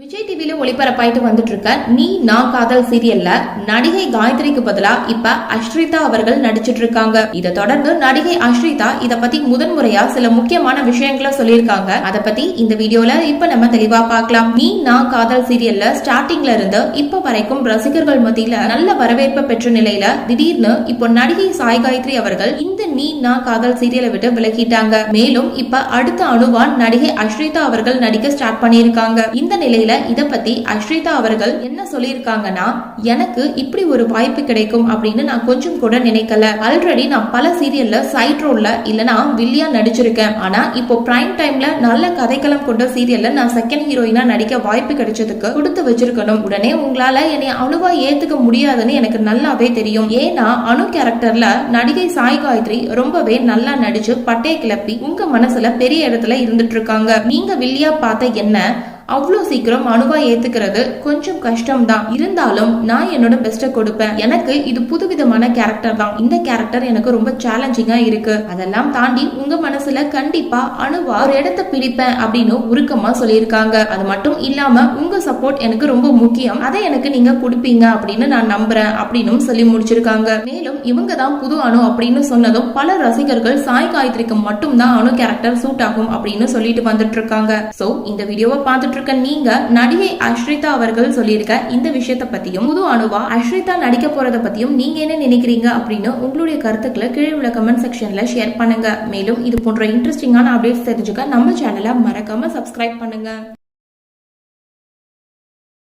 விஜய் டிவியில ஒளிபரப்பாயிட்டு வந்துட்டு இருக்க நீ நான் காதல் சீரியல்ல நடிகை காயத்ரிக்கு பதிலா இப்ப அஸ்ரிதா அவர்கள் நடிச்சிட்டு இருக்காங்க இதை தொடர்ந்து நடிகை அஸ்ரிதா இத பத்தி முதன்முறையா சில முக்கியமான விஷயங்களை சொல்லியிருக்காங்க. அத பத்தி இந்த வீடியோல இப்ப நம்ம தெளிவா பார்க்கலாம். நீ நான் காதல் சீரியல்ல ஸ்டார்டிங்ல இருந்து இப்ப வரைக்கும் ரசிகர்கள் மத்தியில நல்ல வரவேற்பு பெற்ற நிலையில திடீர்னு இப்போ நடிகை சாய் காயத்ரி அவர்கள் இந்த நீ நான் காதல் சீரியலை விட்டு விலகிட்டாங்க. மேலும் இப்ப அடுத்த அணுவான் நடிகை அஸ்ரிதா அவர்கள் நடிக்க ஸ்டார்ட் பண்ணியிருக்காங்க. இந்த நிலையில இதை பத்தி அஸ்ரிதா அவர்கள் என்ன சொல்லியிருக்காங்கன்னா எனக்கு இப்படி ஒரு வாய்ப்பு கிடைக்கும் அப்படின்னு நான் கொஞ்சம் கூட நினைக்கல. ஆல்ரெடி நான் பல சீரியல்ல சைட் ரோல்ல இல்லனா வில்லியா நடிச்சிருக்கேன். ஆனா இப்போ பிரைம் டைம்ல நல்ல கதைக்களம் கொண்ட சீரியல்ல நான் செகண்ட் ஹீரோயினா நடிக்க வாய்ப்பு கிடைச்சதுக்கு கொடுத்து வச்சிருக்கணும். உடனே உங்களால என்னை அணுவா ஏத்துக்க முடியாதுன்னு எனக்கு நல்லாவே தெரியும். ஏன்னா அணு கேரக்டர்ல நடிகை சாய் காயத்ரி ரொம்பவே நல்லா நடிச்சு பட்டைய கிளப்பி உங்க மனசுல பெரிய இடத்துல இருந்துட்டு இருக்காங்க. நீங்க வில்லியா பார்த்த என்ன? அவ்வளோ சீக்கிரம் அணுவா ஏத்துக்கிறது கொஞ்சம் கஷ்டம் தான் இருந்தாலும் நான் என்னோட பெஸ்ட்டை கொடுப்பேன். எனக்கு இது புதுவிதமான கேரக்டர் தான். இந்த கேரக்டர் எனக்கு ரொம்ப சேலஞ்சிங்கா இருக்கு. அதெல்லாம் தாண்டி உங்க மனசுல கண்டிப்பா அணுவா ஒரு இடத்த பிடிப்பேன் அப்படின்னு உருக்கமா சொல்லியிருக்காங்க. அது மட்டும் இல்லாம உங்க சப்போர்ட் எனக்கு ரொம்ப முக்கியம். அதை எனக்கு நீங்க கொடுப்பீங்க அப்படின்னு நான் நம்புறேன் அப்படின்னு சொல்லி முடிச்சிருக்காங்க. மேலும் இவங்க தான் புது அணு அப்படின்னு சொன்னதும் பல ரசிகர்கள் சாய் காயத்ரிக்கு மட்டும் தான் அணு கேரக்டர் சூட் ஆகும் அப்படின்னு சொல்லிட்டு வந்துட்டு இருக்காங்க. சோ இந்த வீடியோவை பார்த்துட்டு போட்டிருக்க நீங்க நடிகை அஸ்ரிதா அவர்கள் சொல்லியிருக்க இந்த விஷயத்த பத்தியும் புது அனுவா அஸ்ரிதா நடிக்க போறதை பத்தியும் நீங்க என்ன நினைக்கிறீங்க அப்படின்னு உங்களுடைய கருத்துக்களை கீழே உள்ள கமெண்ட் செக்ஷன்ல ஷேர் பண்ணுங்க. மேலும் இது போன்ற இன்ட்ரெஸ்டிங்கான அப்டேட்ஸ் தெரிஞ்சுக்க நம்ம சேனலை மறக்காம சப்ஸ்கிரைப் பண்ணுங்க.